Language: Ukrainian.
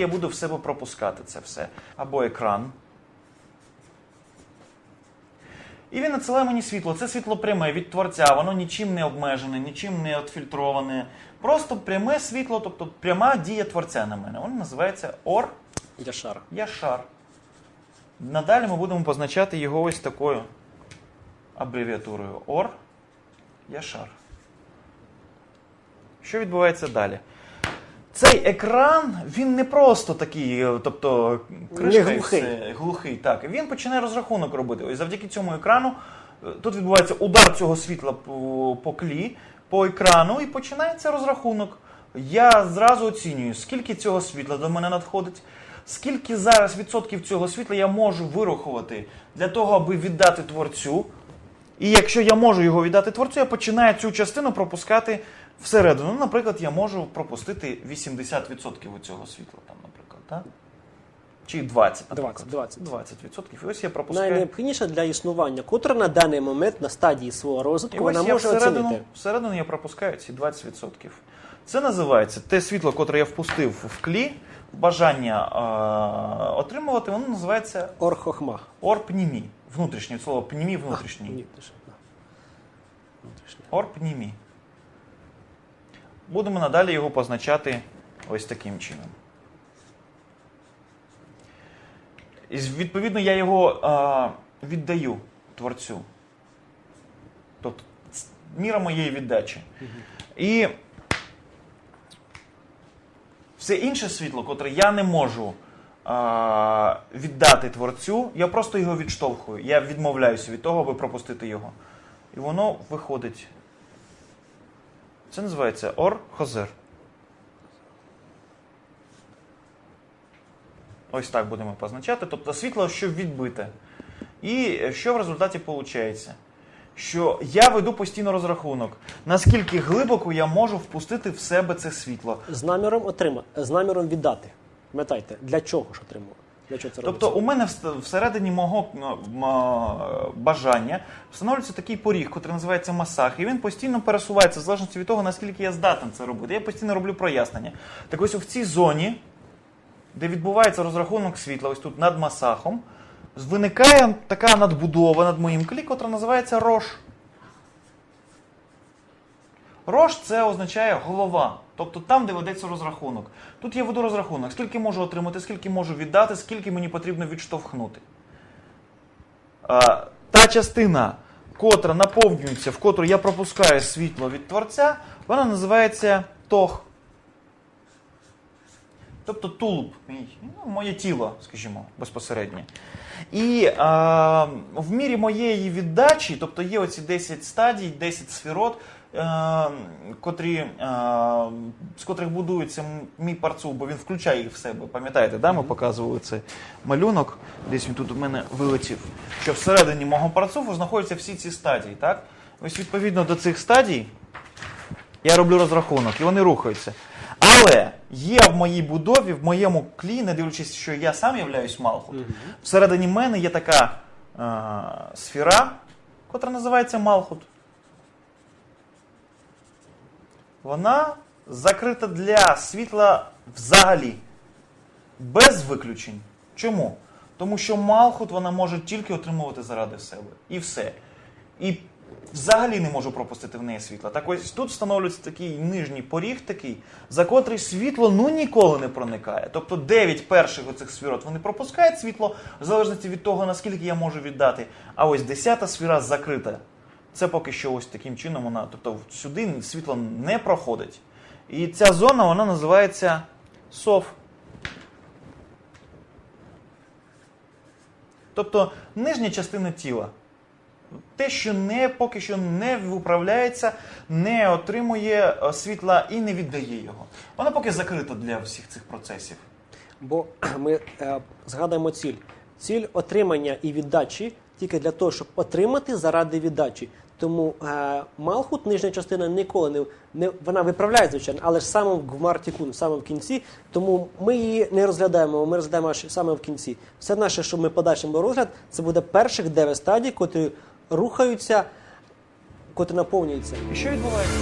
я буду в себе пропускати це все. Або екран. І він надсилає мені світло. Це світло пряме від творця, воно нічим не обмежене, нічим не отфільтроване. Просто пряме світло, тобто пряма дія творця на мене. Воно називається ор Яшар. Яшар. Надалі ми будемо позначати його ось такою абревіатурою Ор Яшар. Що відбувається далі? Цей екран, він не просто такий, е, тобто кришка Не глухий. все, глухий. Так, він починає розрахунок робити. Ось завдяки цьому екрану е, тут відбувається удар цього світла по, по клі, по екрану, і починається розрахунок. Я зразу оцінюю, скільки цього світла до мене надходить, скільки зараз відсотків цього світла я можу вирахувати для того, аби віддати творцю. І якщо я можу його віддати творцю, я починаю цю частину пропускати всередину. Ну, наприклад, я можу пропустити 80% від цього світла, там, наприклад, так? Чи 20, наприклад. 20, 20%. І ось я пропускаю. Найнеобхідніше для існування, котра на даний момент на стадії свого І розвитку ось вона я може всередину, оцінити. всередину я пропускаю ці 20%. Це називається те світло, котре я впустив в клі, бажання е- отримувати, воно називається Орхохма. орпнімі. Внутрішнє від слова пнімі внутрішній. Внутрішнє. Орпнімі. Будемо надалі його позначати ось таким чином. І відповідно я його а, віддаю творцю. Тобто міра моєї віддачі. І все інше світло, котре я не можу а, віддати творцю, я просто його відштовхую. Я відмовляюся від того, аби пропустити його. І воно виходить. Це називається ор-хозер. Ось так будемо позначати. Тобто світло, що відбите. І що в результаті виходить? Що я веду постійно розрахунок, наскільки глибоко я можу впустити в себе це світло. З наміром отрима, з наміром віддати. Пам'ятайте, для чого ж отримував? Для чого це Тобто у мене всередині мого ну, бажання встановлюється такий поріг, який називається масах, і він постійно пересувається в залежності від того, наскільки я здатен це робити. Я постійно роблю прояснення. Так ось в цій зоні, де відбувається розрахунок світла, ось тут над масахом, виникає така надбудова над моїм клі, котра називається рош. Рош це означає голова, тобто там, де ведеться розрахунок. Тут я веду розрахунок, скільки можу отримати, скільки можу віддати, скільки мені потрібно відштовхнути. Та частина, котра наповнюється, в котру я пропускаю світло від творця, вона називається тох. Тобто тулуб, мій, ну, моє тіло, скажімо, безпосередньо. І а, в мірі моєї віддачі, тобто є оці 10 стадій, 10 сферот, е, котрі, е, з котрих будується мій парцул, бо він включає їх в себе. Пам'ятаєте, да? ми показували цей малюнок, десь він тут у мене вилетів, що всередині мого парцуфу знаходяться всі ці стадії. Так? Ось відповідно до цих стадій я роблю розрахунок, і вони рухаються. Але є в моїй будові, в моєму клі, не дивлячись, що я сам являюсь Малхут, всередині мене є така е, сфера, котра називається Малхут. Вона закрита для світла взагалі, без виключень. Чому? Тому що Малхут вона може тільки отримувати заради себе. І все. І взагалі не можу пропустити в неї світла. Так ось тут встановлюється такий нижній поріг, такий, за котрий світло ну ніколи не проникає. Тобто 9 перших оцих сферот вони пропускають світло, в залежності від того, наскільки я можу віддати. А ось 10 сфера закрита. Це поки що ось таким чином вона, тобто сюди світло не проходить. І ця зона вона називається сов. Тобто нижня частина тіла. Те, що не, поки що не управляється, не отримує е, світла і не віддає його. Воно поки закрито для всіх цих процесів. Бо ми е, згадаємо ціль. Ціль отримання і віддачі тільки для того, щоб отримати заради віддачі. Тому е, Малхут, нижня частина, ніколи не, не вона виправляє, звичайно, але ж саме в Гмартікун, саме в кінці. Тому ми її не розглядаємо, ми розглядаємо саме в кінці. Все наше, що ми подальшимо розгляд, це буде перших 9 стадій, котрі рухаються, котрі наповнюються. І що відбувається?